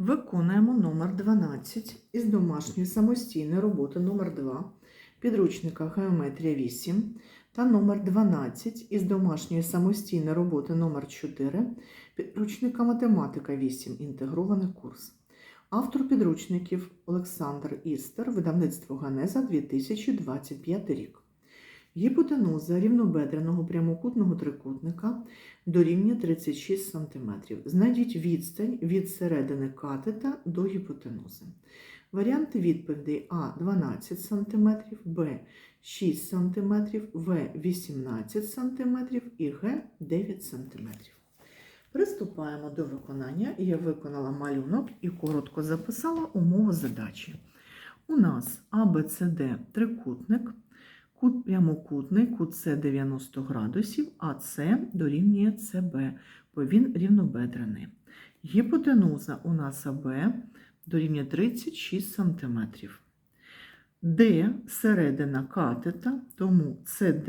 Виконуємо номер 12 із домашньої самостійної роботи номер 2 підручника Геометрія 8 та номер 12 із домашньої самостійної роботи номер 4 підручника Математика 8 інтегрований курс. Автор підручників Олександр Істер, видавництво Ганеза 2025 рік. Гіпотенуза рівнобедреного прямокутного трикутника дорівнює 36 см. Знайдіть відстань від середини катета до гіпотенузи. Варіанти відповідей А 12 см, Б 6 см, В 18 см і Г 9 см. Приступаємо до виконання. Я виконала малюнок і коротко записала умову задачі. У нас ABCD трикутник, кут прямокутний, кут С 90 градусів, а С дорівнює СБ, бо він рівнобедрений. Гіпотенуза у нас АБ дорівнює 36 см. Д середина катета, тому СД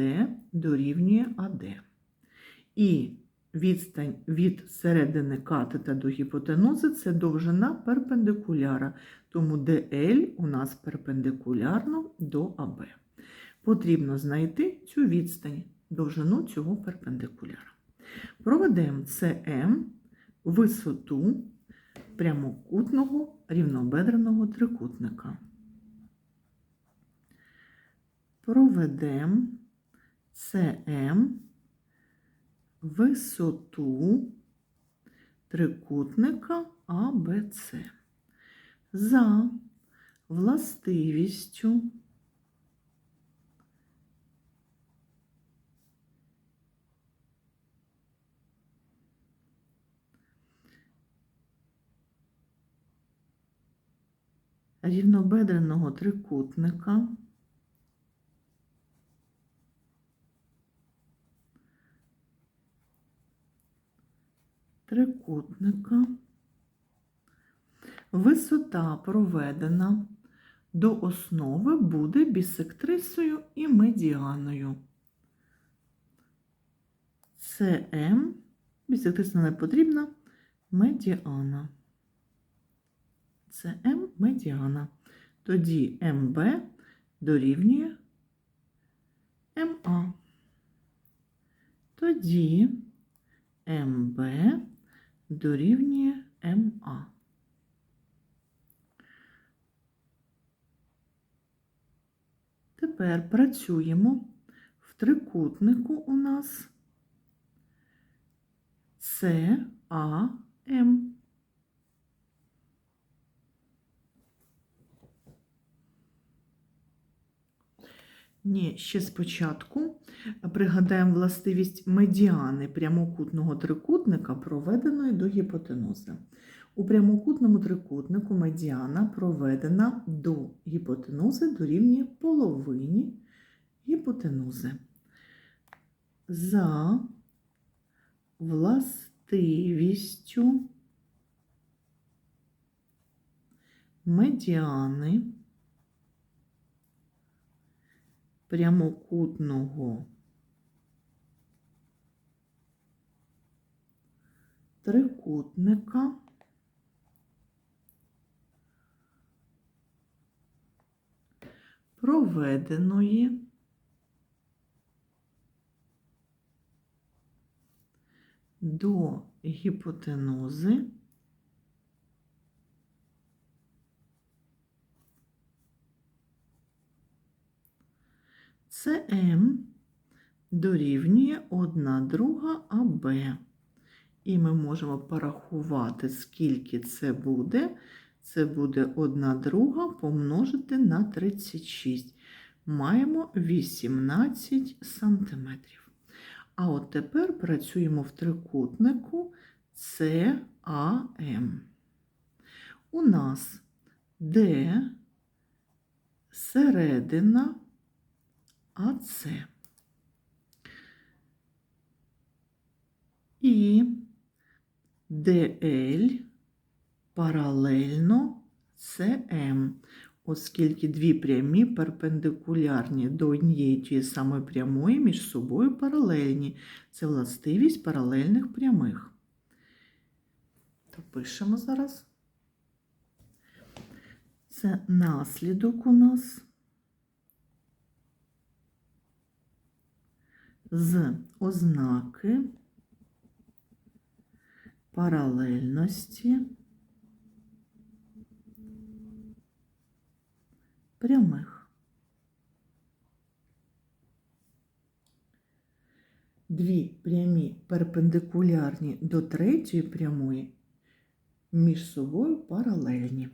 дорівнює АД. І відстань від середини катета до гіпотенузи це довжина перпендикуляра, тому ДЛ у нас перпендикулярно до АБ. Потрібно знайти цю відстань, довжину цього перпендикуляра. Проведемо СМ висоту прямокутного рівнобедреного трикутника. Проведемо СМ висоту трикутника АБЦ. За властивістю рівнобедреного трикутника трикутника. Висота проведена до основи буде бісектрисою і медіаною. СМ, бісектриса не потрібна, медіана. СМ медіана. Тоді МБ дорівнює МА. Тоді МБ дорівнює МА. Тепер працюємо в трикутнику у нас САМ. Ні, ще спочатку пригадаємо властивість медіани прямокутного трикутника, проведеної до гіпотенузи. У прямокутному трикутнику медіана проведена до гіпотенузи дорівнює половині гіпотенузи. За властивістю медіани прямокутного. Трикутника. Проведеної. До гіпотенузи СМ дорівнює 1 друга АБ. І ми можемо порахувати, скільки це буде. Це буде 1 друга помножити на 36. Маємо 18 сантиметрів. А от тепер працюємо в трикутнику САМ. У нас Д середина АЦ. І ДЛ паралельно СМ, оскільки дві прямі перпендикулярні до однієї тієї самої прямої між собою паралельні. Це властивість паралельних прямих. То пишемо зараз Це наслідок у нас з ознаки паралельності прямих. Дві прямі перпендикулярні до третьої прямої між собою паралельні.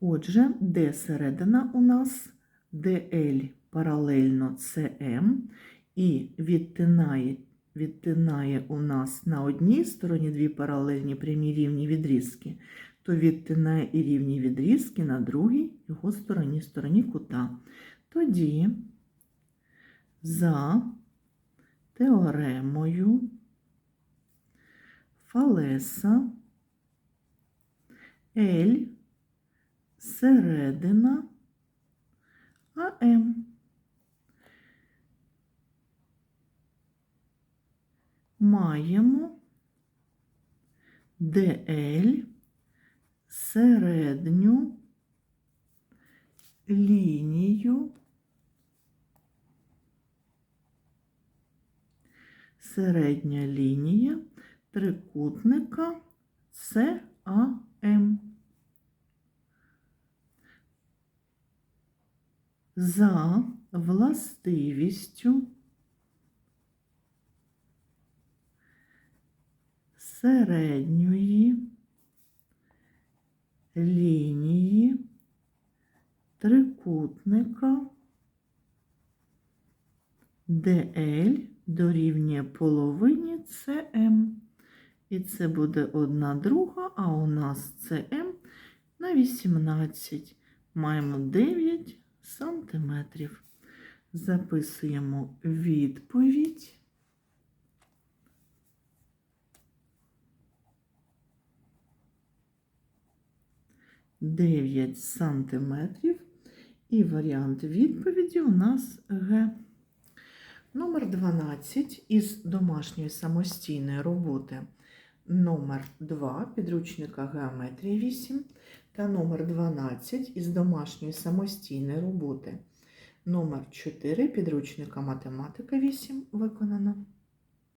Отже, де середина у нас DL паралельно CM і відтинає, відтинає у нас на одній стороні дві паралельні прямі рівні відрізки, то відтинає і рівні відрізки на другій його стороні, стороні кута. Тоді за теоремою Фалеса L середина АМ. Маємо ДЛ середню лінію середня лінія трикутника САМ. За властивістю середньої лінії трикутника ДЛ дорівнює половині СМ. І це буде одна друга, а у нас СМ на 18. Маємо 9 сантиметрів. Записуємо відповідь. Дев'ять сантиметрів. І варіант відповіді у нас Г. Номер 12 із домашньої самостійної роботи номер 2 підручника Геометрія 8 та номер 12 із домашньої самостійної роботи номер 4 підручника Математика 8 виконано.